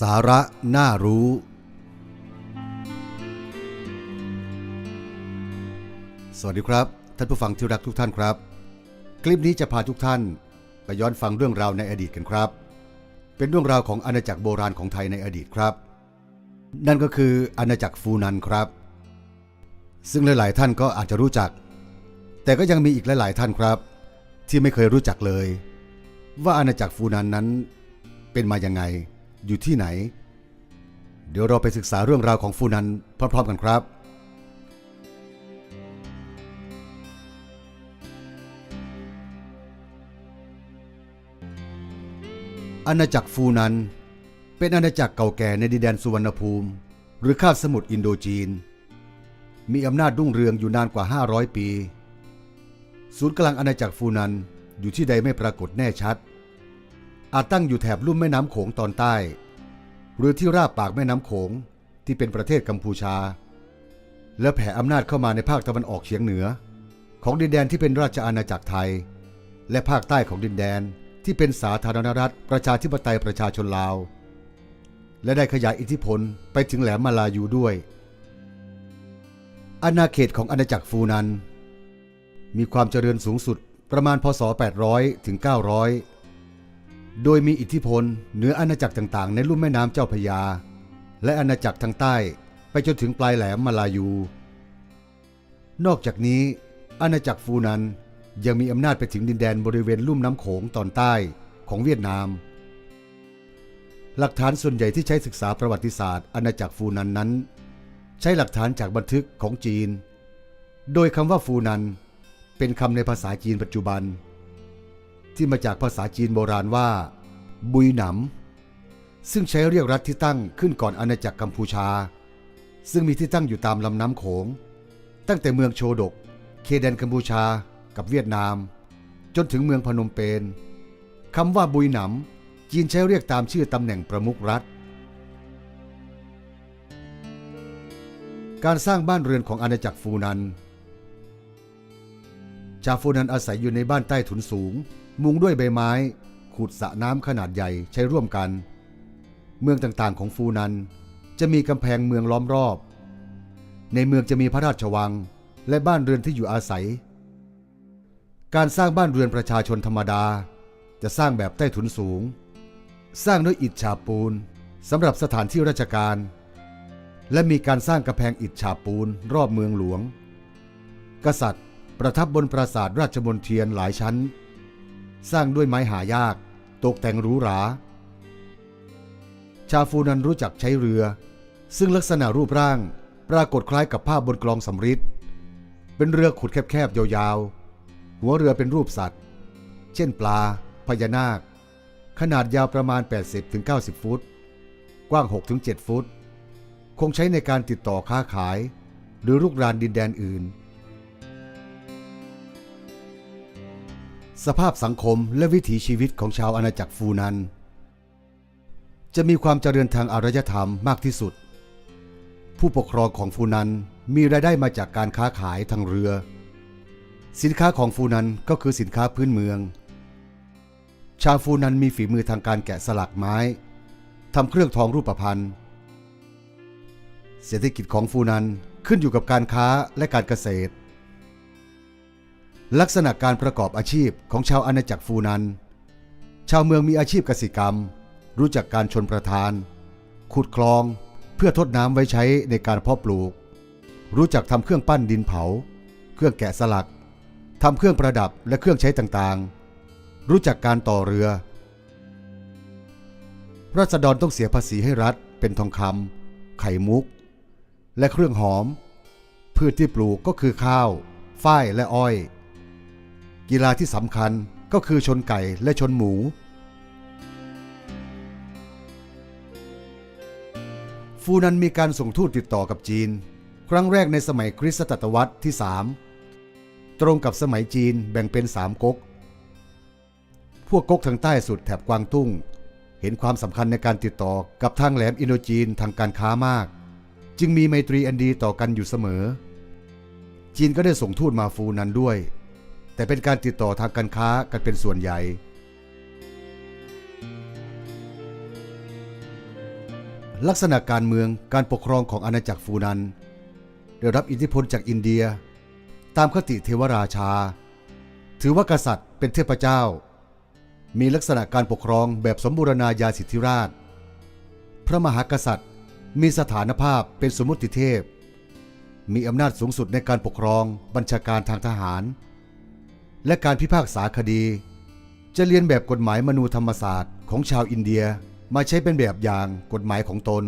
สาระน่ารู้ สวัสดีครับ ท่านผู้ฟังที่รักทุกท่านครับ คลิปนี้จะพาทุกท่านไปย้อนฟังเรื่องราวในอดีตกันครับ เป็นเรื่องราวของอาณาจักรโบราณของไทยในอดีตครับ นั่นก็คืออาณาจักรฟูนันครับ ซึ่งหลาย ๆ ท่านก็อาจจะรู้จัก แต่ก็ยังมีอีกหลาย ๆ ท่านครับ ที่ไม่เคยรู้จักเลย ว่าอาณาจักรฟูนันนั้นเป็นมาอยังไง อยู่ที่ไหน เดี๋ยวเราไปศึกษาเรื่องราวของฟูนันพร้อมๆกันครับอาณาจักรฟูนัน เป็นอาณาจักรเก่าแก่ในดินแดนสุวรรณภูมิ หรือคาบสมุทรอินโดจีน มีอำนาจรุ่งเรืองอยู่นานกว่า 500 ปี ศูนย์กลางอาณาจักรฟูนันอยู่ที่ใดไม่ปรากฏแน่ชัด อาจตั้งอยู่แถบลุ่มแม่น้ำโขงตอนใต้ หรือที่ราบปากแม่น้ำโขงที่เป็นประเทศกัมพูชา และแผ่อำนาจเข้ามาในภาคตะวันออกเฉียงเหนือ ของดินแดนที่เป็นราชอาณาจักรไทย และภาคใต้ของดินแดนที่เป็นสาธารณรัฐ ประชาธิปไตยประชาชนลาว และได้ขยายอิทธิพลไปถึงแหลมมาลายูด้วย อาณาเขตของอาณาจักรฟูนัน มีความเจริญสูงสุดประมาณพศ 800 ถึง 900 โดยมีอิทธิพลเหนืออาณาจักรต่างๆ ในลุ่มแม่น้ำเจ้าพยา และอาณาจักรทางใต้ไปจนถึงปลายแหลมมาลายู นอกจากนี้ อาณาจักรฟูนันยังมีอำนาจไปถึงดินแดนบริเวณลุ่มน้ำโขงตอนใต้ของเวียดนาม หลักฐานส่วนใหญ่ที่ใช้ศึกษาประวัติศาสตร์อาณาจักรฟูนันนั้น ใช้หลักฐานจากบันทึกของจีน โดยคำว่าฟูนันเป็นคำในภาษาจีนปัจจุบัน ที่มาจากภาษาจีนโบราณว่า บุยหนำซึ่งใช้เรียกรัฐที่ตั้งขึ้นก่อนอาณาจักรกัมพูชา ซึ่งมีที่ตั้งอยู่ตามลำน้ำโขง ตั้งแต่เมืองโชดกเคแดนกัมพูชากับเวียดนาม จนถึงเมืองพนมเปญคำว่าบุยหนำจีนใช้เรียกตามชื่อตำแหน่งประมุขรัฐ การสร้างบ้านเรือนของอาณาจักรฟูนัน ชาวฟูนันอาศัยอยู่ในบ้านใต้ถุนสูง มุงด้วยใบไม้ ขุดสระน้ำขนาดใหญ่ใช้ร่วมกัน เมืองต่างๆของฟูนัน จะมีกำแพงเมืองล้อมรอบ ในเมืองจะมีพระราชวังและบ้านเรือนที่อยู่อาศัย การสร้างบ้านเรือนประชาชนธรรมดา จะสร้างแบบใต้ถุนสูง สร้างด้วยอิฐฉาบปูนสำหรับสถานที่ราชการ และมีการสร้างกำแพงอิฐฉาบปูนรอบเมืองหลวง กษัตริย์ประทับบนปราสาทราชมนเทียนหลายชั้น สร้างด้วยไม้หายาก ตกแต่งหรูหรา ชาฟูนันรู้จักใช้เรือ ซึ่งลักษณะรูปร่าง ปรากฏคล้ายกับภาพบนกลองสำริดเป็นเรือขุดแคบๆ ยาวๆ หัวเรือเป็นรูปสัตว์ เช่นปลา พญานาค ขนาดยาวประมาณ 80-90 ฟุต กว้าง 6-7 ฟุต คงใช้ในการติดต่อค้าขาย หรือลุกรานดินแดนอื่น สภาพสังคมและวิถีชีวิตของชาวอาณาจักรฟูนัน จะมีความเจริญทางอารยธรรมมากที่สุด ผู้ปกครองของฟูนันมีรายได้มาจากการค้าขายทางเรือ สินค้าของฟูนันก็คือสินค้าพื้นเมือง ชาวฟูนันมีฝีมือทางการแกะสลักไม้ทำเครื่องทองรูปพรรณเศรษฐกิจของฟูนันขึ้นอยู่กับการค้าและการเกษตร ลักษณะการประกอบอาชีพของชาวอาณาจักรฟูนัน ชาวเมืองมีอาชีพเกษตรกรรม รู้จักการชนประทาน ขุดคลองเพื่อทดน้ำไว้ใช้ในการเพาะปลูก รู้จักทำเครื่องปั้นดินเผา เครื่องแกะสลักทำเครื่องประดับและเครื่องใช้ต่างๆ รู้จักการต่อเรือรัษฎรต้องเสียภาษีให้รัฐเป็นทองคำไข่มุก และเครื่องหอม พืชที่ปลูกก็คือข้าว ฝ้ายและอ้อย กีฬาที่สำคัญก็คือชนไก่และชนหมู ฟูนันมีการส่งทูตติดต่อกับจีน ครั้งแรกในสมัยคริสตศตวรรษที่ 3 ตรงกับสมัยจีนแบ่งเป็นสามก๊ก พวกก๊กทางใต้สุดแถบกวางตุ้ง เห็นความสำคัญในการติดต่อกับทางแหลมอินโดจีนทางการค้ามาก จึงมีไมตรีอันดีต่อกันอยู่เสมอ จีนก็ได้ส่งทูตมาฟูนันด้วย แต่เป็นการติดต่อทางการค้ากันเป็นส่วนใหญ่ ลักษณะการเมืองการปกครองของอาณาจักรฟูนัน ได้รับอิทธิพลจากอินเดีย ตามคติเทวราชา ถือว่ากษัตริย์เป็นเทพเจ้า มีลักษณะการปกครองแบบสมบูรณาญาสิทธิราช พระมหากษัตริย์มีสถานภาพเป็นสมมติเทพ มีอำนาจสูงสุดในการปกครองบัญชาการทางทหาร และการพิพากษาคดี จะเรียนแบบกฎหมายมนูธรรมศาสตร์ของชาวอินเดียมาใช้เป็นแบบอย่างกฎหมายของตน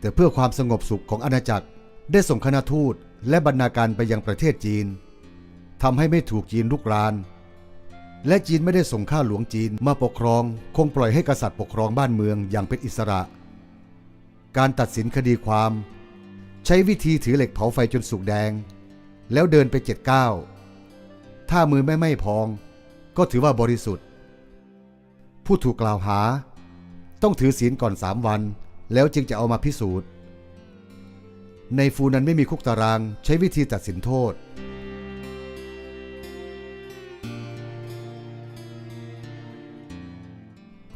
แต่เพื่อความสงบสุขของอาณาจักรได้ส่งคณะทูตและบรรณาการไปยังประเทศจีนทำให้ไม่ถูกจีนลุกราน และจีนไม่ได้ส่งข้าหลวงจีนมาปกครอง คงปล่อยให้กษัตริย์ปกครองบ้านเมืองอย่างเป็นอิสระ การตัดสินคดีความ ใช้วิธีถือเหล็กเผาไฟจนสุกแดง แล้วเดินไปเจ็ดก้าว ถ้ามือไม่ไหม้พอง ก็ถือว่าบริสุทธิ์ ผู้ถูกกล่าวหา ต้องถือศีลก่อนสามวัน แล้วจึงจะเอามาพิสูจน์ ในฟูนั้นไม่มีคุกตารางใช้วิธีตัดสินโทษ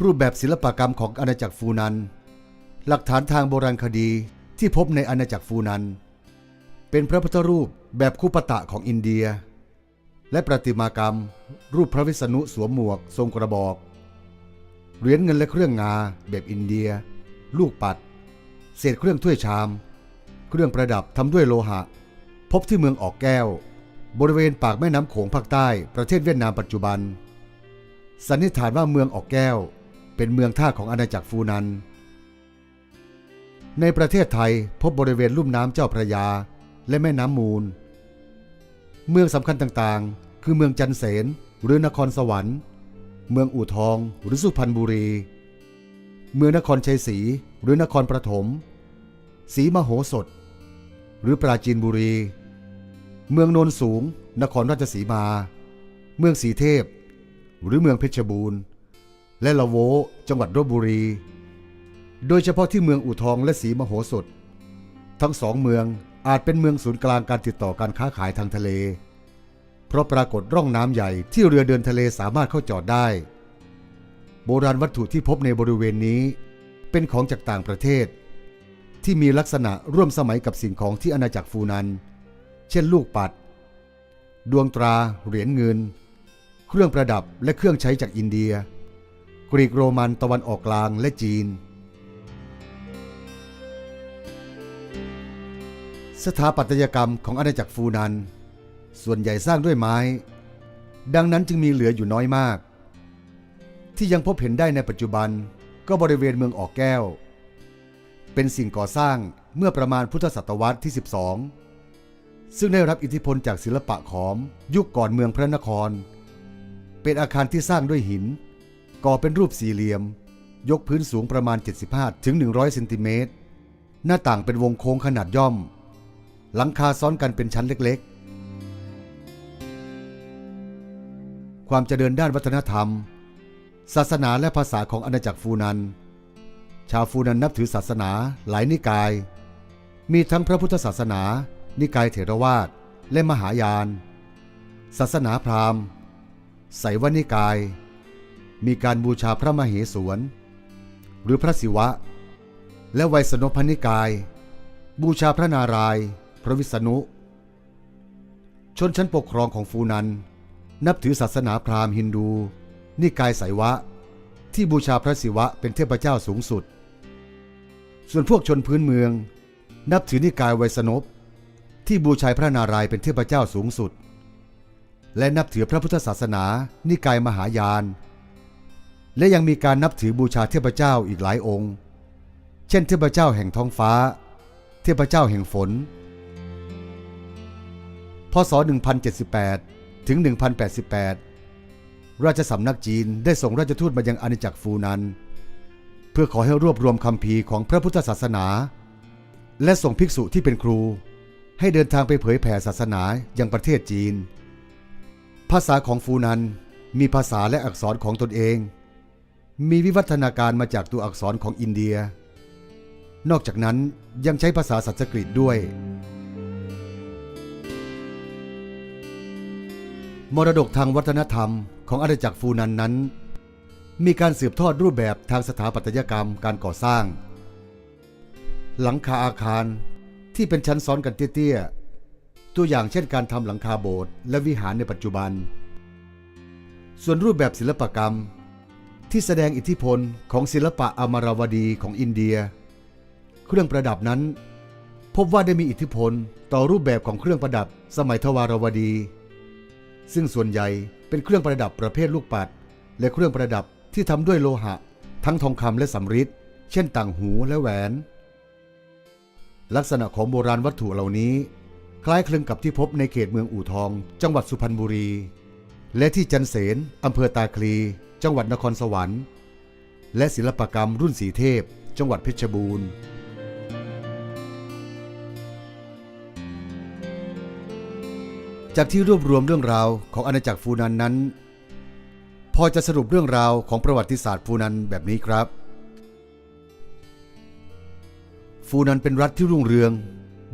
รูปแบบศิลปกรรมของอาณาจักรฟูนัน หลักฐานทางโบราณคดีที่พบในอาณาจักรฟูนัน เป็นพระพุทธรูปแบบคุปตะของอินเดีย และประติมากรรม รูปพระวิษณุสวมหมวก ทรงกระบอก เหรียญเงินและเครื่องงา แบบอินเดีย ลูกปัด เศษเครื่องถ้วยชาม เครื่องประดับทำด้วยโลหะ พบที่เมืองออกแก้ว บริเวณปากแม่น้ำโขงภาคใต้ประเทศเวียดนามปัจจุบัน สันนิษฐานว่าเมืองออกแก้ว เป็นเมืองท่าของอาณาจักรฟูนัน ในประเทศไทยพบบริเวณลุ่มน้ำเจ้าพระยา และแม่น้ำมูล เมืองสำคัญต่างๆ คือเมืองจันเสนหรือนครสวรรค์ เมืองอู่ทองหรือสุพรรณบุรี เมืองนครชัยศรีหรือนครปฐมศรีมโหสถ หรือปราจีนบุรี เมืองโนนสูง นครราชสีมา เมืองสีเทพ หรือเมืองเพชรบูรณ์ และละโวจังหวัดลบบุรี โดยเฉพาะที่เมืองอู่ทองและศรีมโหสถ ทั้งสองเมือง อาจเป็นเมืองศูนย์กลางการติดต่อการค้าขายทางทะเล เพราะปรากฏร่องน้ำใหญ่ที่เรือเดินทะเลสามารถเข้าจอดได้ โบราณวัตถุที่พบในบริเวณนี้ เป็นของจากต่างประเทศ ที่มีลักษณะร่วมสมัยกับสิ่งของที่อาณาจักรฟูนัน เช่นลูกปัด ดวงตรา เหรียญเงิน เครื่องประดับและเครื่องใช้จากอินเดีย กรีกโรมันตะวันออกกลางและจีน สถาปัตยกรรมของอาณาจักรฟูนัน ส่วนใหญ่สร้างด้วยไม้ ดังนั้นจึงมีเหลืออยู่น้อยมาก ที่ยังพบเห็นได้ในปัจจุบันก็บริเวณเมืองออกแก้ว เป็นสิ่งก่อสร้างเมื่อประมาณพุทธศตวรรษที่ 12 ซึ่งได้รับอิทธิพลจากศิลปะขอมยุคก่อนเมืองพระนคร เป็นอาคารที่สร้างด้วยหิน ก่อเป็นรูปสี่เหลี่ยม ยกพื้นสูงประมาณ 75ถึง100เซนติเมตรหน้าต่างเป็นวงโค้งขนาดย่อม หลังคาซ้อนกันเป็นชั้นเล็กๆ ความเจริญด้านวัฒนธรรม ศาสนาและภาษาของอาณาจักรฟูนัน ชาวฟูนันนับถือศาสนาหลายนิกาย มีทั้งพระพุทธศาสนา นิกายเถรวาทและมหายาน ศาสนาพราหมณ์ไสยวนิกาย มีการบูชาพระมเหสวน หรือพระศิวะ และไวยสนพนิกาย บูชาพระนารายณ์ พระวิษณุ ชนชั้นปกครองของฟูนัน นับถือศาสนาพราหมณ์ฮินดู นิกายไสวะ ที่บูชาพระศิวะเป็นเทพเจ้าสูงสุด ส่วนพวกชนพื้นเมือง นับถือนิกายไวยสนพที่บูชาพระนารายณ์เป็นเทพเจ้าสูงสุด และนับถือพระพุทธศาสนา นิกายมหายาน และยังมีการนับถือบูชาเทพเจ้าอีกหลายองค์ เช่น เทพเจ้าแห่งท้องฟ้า เทพเจ้าแห่งฝน พศ 1078 ถึง 1088 ราชสำนักจีนได้ส่งราชทูตมายังอาณาจักรฟูนัน เพื่อขอให้รวบรวมคำพีของพระพุทธศาสนา และส่งภิกษุที่เป็นครู ให้เดินทางไปเผยแผ่ศาสนายังประเทศจีน ภาษาของฟูนันมีภาษาและอักษรของตนเอง มีวิวัฒนาการมาจากตัวอักษรของอินเดีย นอกจากนั้นยังใช้ภาษาสันสกฤตด้วย มรดกทางวัฒนธรรมของอาณาจักรฟูนันนั้น มีการสืบทอดรูปแบบทางสถาปัตยกรรมการก่อสร้าง หลังคาอาคารที่เป็นชั้นซ้อนกันเตี้ยๆ ตัวอย่างเช่นการทำหลังคาโบสถ์และวิหารในปัจจุบัน ส่วนรูปแบบศิลปกรรม ที่แสดงอิทธิพลของศิลปะอมราวดีของอินเดีย เครื่องประดับนั้น พบว่าได้มีอิทธิพลต่อรูปแบบของเครื่องประดับสมัยทวารวดี ซึ่งส่วนใหญ่เป็นเครื่องประดับประเภทลูกปัด และเครื่องประดับที่ทำด้วยโลหะ ทั้งทองคำและสำริดเช่นต่างหูและแหวน ลักษณะของโบราณวัตถุเหล่านี้ คล้ายคลึงกับที่พบในเขตเมืองอู่ทอง จังหวัดสุพรรณบุรี และที่จันเสนอำเภอตาคลี จังหวัดนครสวรรค์ และศิลปกรรมรุ่นสีเทพ จังหวัดเพชรบูรณ์ จากที่รวบรวมเรื่องราวของอาณาจักรฟูนันนั้น พอจะสรุปเรื่องราวของประวัติศาสตร์ฟูนันแบบนี้ครับ ฟูนันเป็นรัฐที่รุ่งเรือง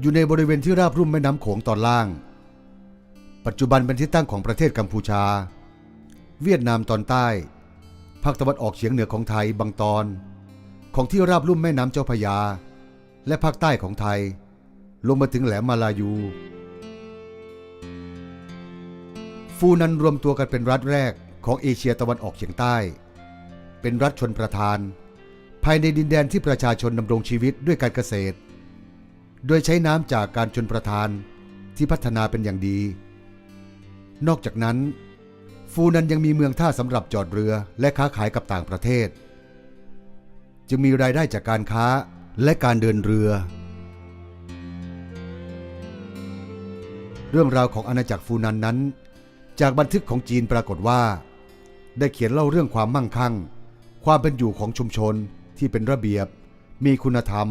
อยู่ในบริเวณที่ราบรุ่มแม่น้ำโขงตอนล่าง ปัจจุบันเป็นที่ตั้งของประเทศกัมพูชา เวียดนามตอนใต้ ภาคตะวันออกเฉียงเหนือของไทยบางตอน ของที่ราบรุ่มแม่น้ำเจ้าพยา และภาคใต้ของไทย ลงมาถึงแหลมมาลายู ฟูนันรวมตัวกันเป็นรัฐแรกของเอเชียตะวันออกเฉียงใต้ เป็นรัฐชนประทาน ภายในดินแดนที่ประชาชนดำรงชีวิตด้วยการเกษตร โดยใช้น้ำจากการชนประทานที่พัฒนาเป็นอย่างดี นอกจากนั้น ฟูนันยังมีเมืองท่าสำหรับจอดเรือและค้าขายกับต่างประเทศ จึงมีรายได้จากการค้าและการเดินเรือ เรื่องราวของอาณาจักรฟูนันนั้น จากบันทึกของจีนปรากฏว่า ได้เขียนเล่าเรื่องความมั่งคั่ง ความเป็นอยู่ของชุมชนที่เป็นระเบียบ มีคุณธรรม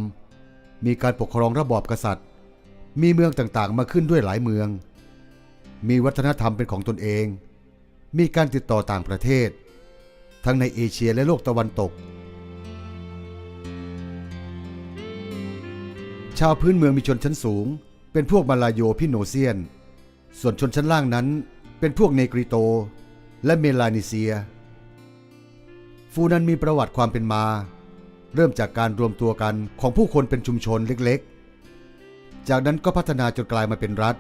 มีการปกครองระบอบกษัตริย์ มีเมืองต่างๆ มาขึ้นด้วยหลายเมือง มีวัฒนธรรมเป็นของตนเอง มีการติดต่อต่างประเทศ ทั้งในเอเชียและโลกตะวันตก ชาวพื้นเมืองมีชนชั้นสูง เป็นพวกมาลาโยพิโนเซียน ส่วนชนชั้นล่างนั้น เป็นพวกเนกริโต และเมลานิเซีย ฟูนันมีประวัติความเป็นมา เริ่มจากการรวมตัวกันของผู้คนเป็นชุมชนเล็กๆ จากนั้นก็พัฒนาจนกลายมาเป็นรัฐ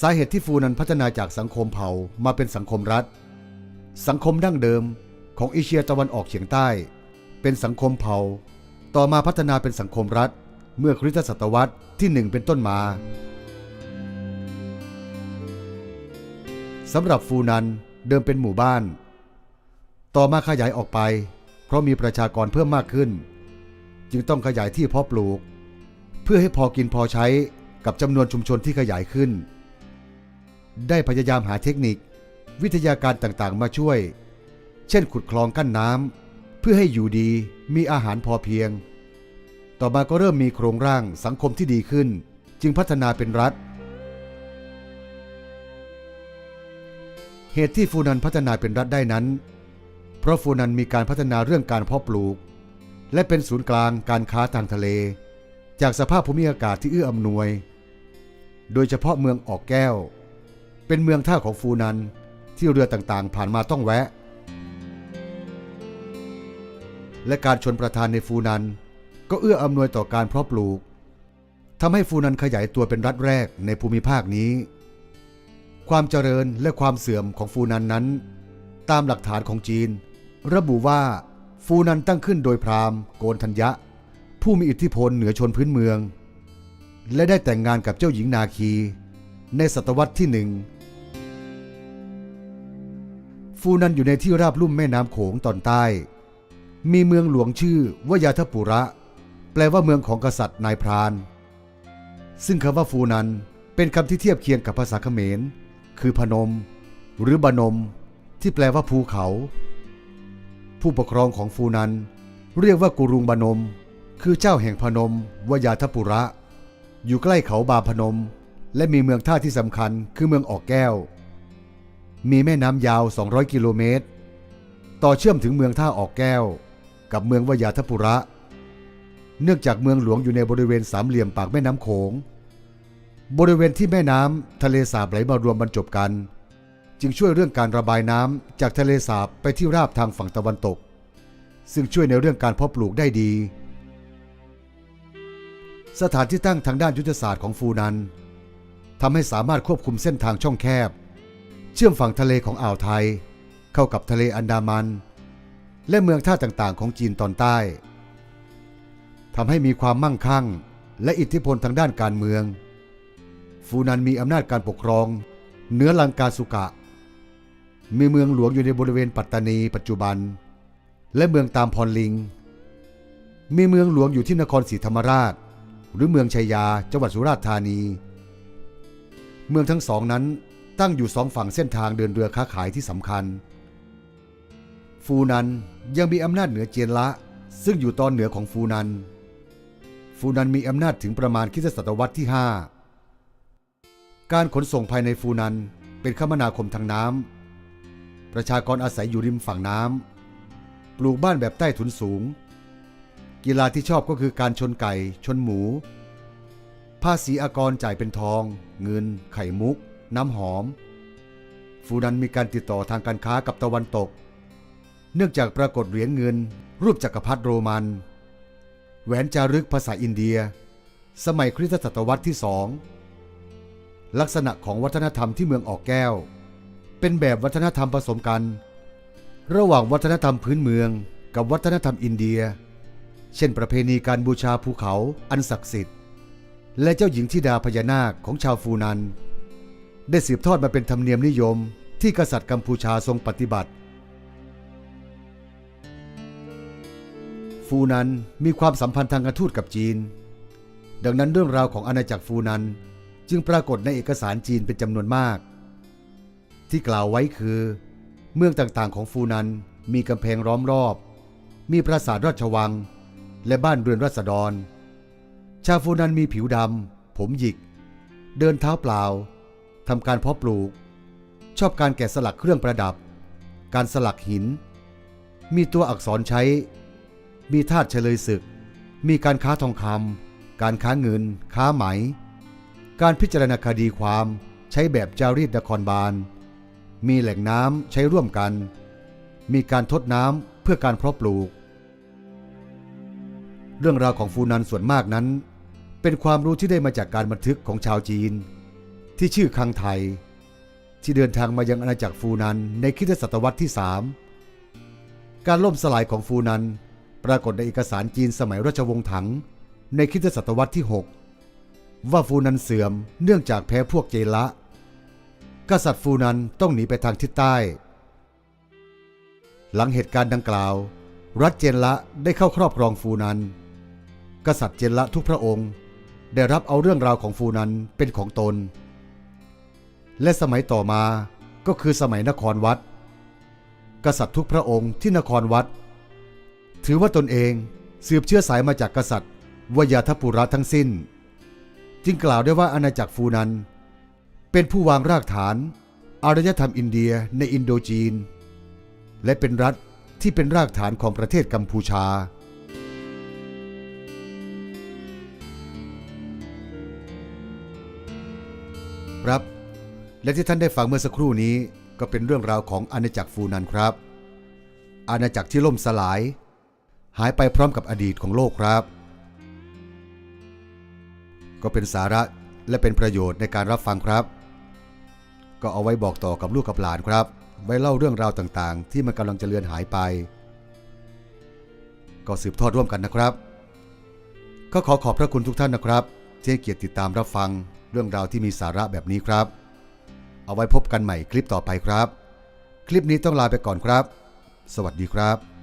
สาเหตุที่ฟูนันพัฒนาจากสังคมเผ่ามาเป็นสังคมรัฐ สังคมดั้งเดิมของเอเชียตะวันออกเฉียงใต้ เป็นสังคมเผ่า ต่อมาพัฒนาเป็นสังคมรัฐ เมื่อคริสตศตวรรษที่หนึ่งเป็นต้นมา สำหรับฟูนันเดิมเป็นหมู่บ้าน ต่อมาขยายออกไป เพราะมีประชากรเพิ่มมากขึ้น จึงต้องขยายที่เพาะปลูก เพื่อให้พอกินพอใช้กับจำนวนชุมชนที่ขยายขึ้น ได้พยายามหาเทคนิค วิทยาการต่างๆ มาช่วย เช่นขุดคลองกั้นน้ำเพื่อให้อยู่ดีมีอาหารพอเพียง ต่อมาก็เริ่มมีโครงร่างสังคมที่ดีขึ้น จึงพัฒนาเป็นรัฐ เหตุที่ฟูนันพัฒนาเป็นรัฐได้นั้น เพราะฟูนันมีการพัฒนาเรื่องการเพาะปลูก และเป็นศูนย์กลางการค้าทางทะเล จากสภาพภูมิอากาศที่เอื้ออำนวย โดยเฉพาะเมืองออกแก้ว เป็นเมืองท่าของฟูนันที่เรือต่างๆ ผ่านมาต้องแวะ และการชนประทานในฟูนันก็เอื้ออำนวยต่อการเพาะปลูกทำให้ฟูนันขยายตัวเป็นรัฐแรกในภูมิภาคนี้ ความเจริญและความเสื่อมของฟูนันนั้น ตามหลักฐานของจีน ระบุว่าฟูนันตั้งขึ้นโดยพราหมณ์โกนทัญญะ ผู้มีอิทธิพลเหนือชนพื้นเมือง และได้แต่งงานกับเจ้าหญิงนาคี ในศตวรรษที่หนึ่งฟูนันอยู่ในที่ราบลุ่มแม่น้ำโขงตอนใต้ มีเมืองหลวงชื่อวยาทปุระ แปลว่าเมืองของกษัตริย์นายพราน ซึ่งคำว่าฟูนันเป็นคำที่เทียบเคียงกับภาษาเขมร คือพนม หรือบนม ที่แปลว่าภูเขา ผู้ปกครองของฟูนัน เรียกว่ากุรุงบนม คือเจ้าแห่งพนมวยาทปุระ อยู่ใกล้เขาบาพนม และมีเมืองท่าที่สำคัญคือเมืองออกแก้ว มีแม่น้ำยาว 200 กิโลเมตร ต่อเชื่อมถึงเมืองท่าออกแก้ว กับเมืองวยาทปุระ เนื่องจากเมืองหลวงอยู่ในบริเวณสามเหลี่ยมปากแม่น้ำโขง บริเวณที่แม่น้ำทะเลสาบไหลมารวมบรรจบกัน จึงช่วยเรื่องการระบายน้ำจากทะเลสาบไปที่ราบทางฝั่งตะวันตก ซึ่งช่วยในเรื่องการเพาะปลูกได้ดี สถานที่ตั้งทางด้านยุทธศาสตร์ของฟูนันทำให้สามารถควบคุมเส้นทางช่องแคบ เชื่อมฝั่งทะเลของอ่าวไทย เข้ากับทะเลอันดามัน และเมืองท่าต่างๆ ของจีนตอนใต้ทำให้มีความมั่งคั่ง และอิทธิพลทางด้านการเมือง ฟูนันมีอำนาจการปกครองเหนือลังกาสุกะ มีเมืองหลวงอยู่ในบริเวณปัตตานีปัจจุบัน และเมืองตามพรลิง มีเมืองหลวงอยู่ที่นครศรีธรรมราช หรือเมืองชัยยาจังหวัดสุราษฎร์ธานี เมืองทั้งสองนั้นตั้งอยู่สองฝั่งเส้นทางเดินเรือค้าขายที่สำคัญ ฟูนันยังมีอำนาจเหนือเจียนละ ซึ่งอยู่ตอนเหนือของฟูนัน ฟูนันมีอำนาจถึงประมาณคิสศตวรรษที่ 5 การขนส่งภายในฟูนันเป็นคมนาคมทางน้ำ ประชากรอาศัยอยู่ริมฝั่งน้ำ ปลูกบ้านแบบใต้ถุนสูง กีฬาที่ชอบก็คือการชนไก่ ชนหมู ภาษีอากรจ่ายเป็นทอง เงิน ไข่มุก น้ำหอม ฟูนันมีการติดต่อทางการค้ากับตะวันตก เนื่องจากปรากฏเหรียญเงิน รูปจักรพรรดิโรมัน แหวนจารึกภาษาอินเดีย สมัยคริสตศตวรรษที่สอง ลักษณะของวัฒนธรรมที่เมืองออกแก้ว เป็นแบบวัฒนธรรมผสมกัน ระหว่างวัฒนธรรมพื้นเมืองกับวัฒนธรรมอินเดีย เช่นประเพณีการบูชาภูเขาอันศักดิ์สิทธิ์ และเจ้าหญิงธิดาพญานาคของชาวฟูนัน ได้สืบทอดมาเป็นธรรมเนียมนิยมที่กษัตริย์กัมพูชาทรงปฏิบัติ ฟูนันมีความสัมพันธ์ทางการทูตกับจีน ดังนั้นเรื่องราวของอาณาจักรฟูนัน จึงปรากฏในเอกสารจีนเป็นจำนวนมาก ที่กล่าวไว้คือ เมืองต่างๆของฟูนันมีกำแพงล้อมรอบ มีปราสาทราชวัง และบ้านเรือนราษฎร ชาวฟูนันมีผิวดำ ผมหยิก เดินเท้าเปล่าทำการเพาะปลูก ชอบการแกะสลักเครื่องประดับ การสลักหิน มีตัวอักษรใช้ มีทาสเฉลยศึก มีการค้าทองคำการค้าเงิน ค้าไหม การพิจารณาคดีความใช้แบบจารีตนครบาล มีแหล่งน้ำใช้ร่วมกัน มีการทดน้ำเพื่อการเพาะปลูก เรื่องราวของฟูนันส่วนมากนั้น เป็นความรู้ที่ได้มาจากการบันทึกของชาวจีน ที่ชื่อคังไทย ที่เดินทางมายังอาณาจักรฟูนันในคริสตศตวรรษที่สามการล่มสลายของฟูนันปรากฏในเอกสารจีนสมัยราชวงศ์ถัง ในคริสตศตวรรษที่ 6 ว่าฟูนันเสื่อมเนื่องจากแพ้พวกเจละ กษัตริย์ฟูนันต้องหนีไปทางทิศใต้ หลังเหตุการณ์ดังกล่าว รัฐเจนละได้เข้าครอบครองฟูนัน กษัตริย์เจนละทุกพระองค์ ได้รับเอาเรื่องราวของฟูนันเป็นของตน และสมัยต่อมาก็คือสมัยนครวัด กษัตริย์ทุกพระองค์ที่นครวัด ถือว่าตนเองสืบเชื้อสายมาจากกษัตริย์วยาทปุระทั้งสิ้น จึงกล่าวได้ว่าอาณาจักรฟูนัน เป็นผู้วางรากฐานอารยธรรมอินเดียในอินโดจีน และเป็นรัฐที่เป็นรากฐานของประเทศกัมพูชา ครับ และที่ท่านได้ฟังเมื่อสักครู่นี้ก็เป็นเรื่องราวของอาณาจักรฟูนันครับ อาณาจักรที่ล่มสลาย หายไปพร้อมกับอดีตของโลกครับ ก็เป็นสาระและเป็นประโยชน์ในการรับฟังครับ ก็เอาไว้บอกต่อกับลูกกับหลานครับ ไว้เล่าเรื่องราวต่างๆ ที่มันกำลังจะเลือนหายไป ก็สืบทอดร่วมกันนะครับ ก็ขอขอบพระคุณทุกท่านนะครับที่ให้เกียรติติดตามรับฟังเรื่องราวที่มีสาระแบบนี้ครับ เอาไว้พบกันใหม่คลิปต่อไปครับ คลิปนี้ต้องลาไปก่อนครับ สวัสดีครับ